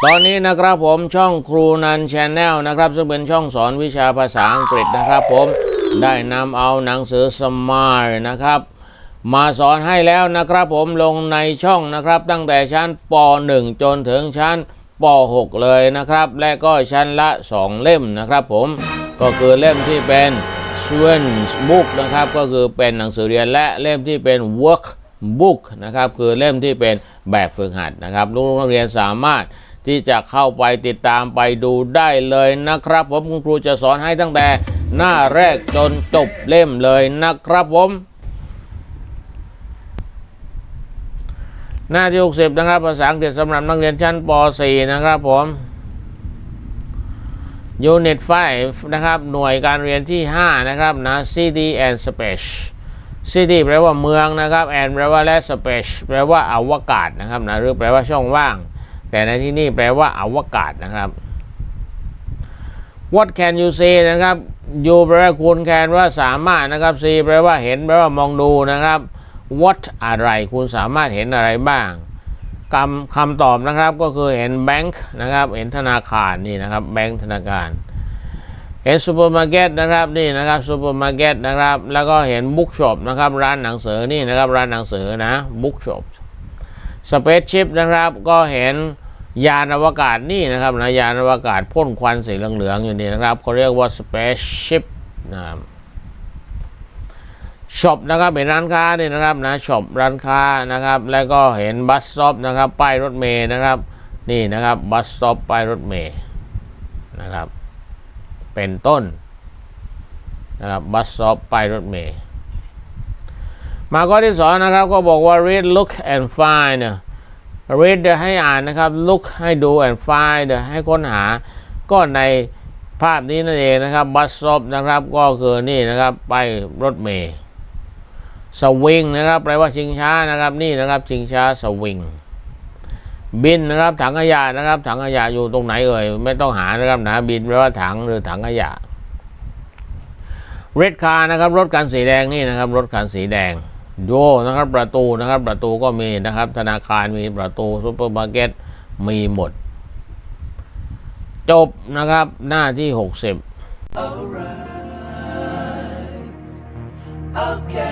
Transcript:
ตอนนี้นะครับผมช่องครูนันชแนลนะครับ ซึ่งเป็นช่องสอนวิชาภาษาอังกฤษนะครับผมได้นำเอาหนังสือสมายนะครับ มาสอนให้แล้วนะครับผมลงในช่องนะครับ ตั้งแต่ชั้นป .1 จนถึงชั้นป .6 เลยนะครับ และก็ชั้นละ 2 เล่มนะครับผมก็คือเล่มที่เป็น s w e n s book นะครับก็คือเป็นหนังสือเรียนและเล่มที่เป็น work book นะครับคือเล่มที่เป็นแบบฝึกหัดนะครับลูกนักเรียนสามารถ ที่จะเข้าไปติดตามไปดูได้เลยนะครับ ผมคุณครูจะสอนให้ตั้งแต่หน้าแรกจนจบเล่มเลยนะครับผม หน้าที่ 60 นะครับ ภาษาอังกฤษสำหรับนักเรียนชั้นป .4 นะครับผม Unit 5นะครับ หน่วยการเรียนที่ 5 นะครับนะ City and Space City แปลว่าเมืองนะครับ and แปลว่าและ Space แปลว่าอวกาศนะครับนะหรือแปลว่าช่องว่าง แต่ในที่นี่แปลว่าอวกาศนะครับ What can you say นะครับ you แปลว่าคุณ can ว่าสามารถนะครับ see แปลว่าเห็นแปลว่ามองดูนะครับ what อะไรคุณสามารถเห็นอะไรบ้างคำคำตอบนะครับก็คือเห็นแบงค์นะครับ เห็นธนาคารนี่นะครับแบงค์ธนาคาร เห็นซูเปอร์มาร์เก็ตนะครับนี่นะครับซูเปอร์มาร์เก็ตนะครับ แล้วก็เห็นบุ๊กช็อปนะครับร้านหนังสือนี่นะครับร้านหนังสือนะบุ๊กช็อปสเปซชิพนะครับก็เห็น ยานอวกาศนี่นะครับนะยานอวกาศพ่นควันสีเหลืองๆอยู่นี่นะครับเขาเรียกว่าสเปซชิพนะครับช็อปนะครับเป็นร้านค้าเนี่ยนะครับนะช็อปร้านค้านะครับ แล้วก็เห็นบัสสต็อปนะครับป้ายรถเมย์นะครับ นี่นะครับบัสสต็อปป้ายรถเมย์นะครับ เป็นต้นนะครับบัสสต็อปป้ายรถเมย์มาข้อที่สองนะครับก็บอกว่า read look and find เนี่ย read เดี๋ยวให้อ่านนะครับ look ให้ดู and find เดี๋ยวให้ค้นหา ก็ในภาพนี้นั่นเองนะครับบัสสต็อปนะครับก็คือนี่นะครับไปรถเมย์สวิงนะครับแปลว่าชิงช้านะครับนี่นะครับชิงช้าสวิงบินนะครับถังขยะนะครับ ถังขยะอยู่ตรงไหนเอ่ยไม่ต้องหานะครับนะบินแปลว่าถังหรือถังขยะ red car นะครับรถคันสีแดงนี่นะครับรถคันสีแดง โยนะครับประตูนะครับประตูก็มีนะครับ ธนาคารมีประตูซูเปอร์มาร์เก็ตมีหมด จบนะครับหน้าที่ 60 Alright. okay.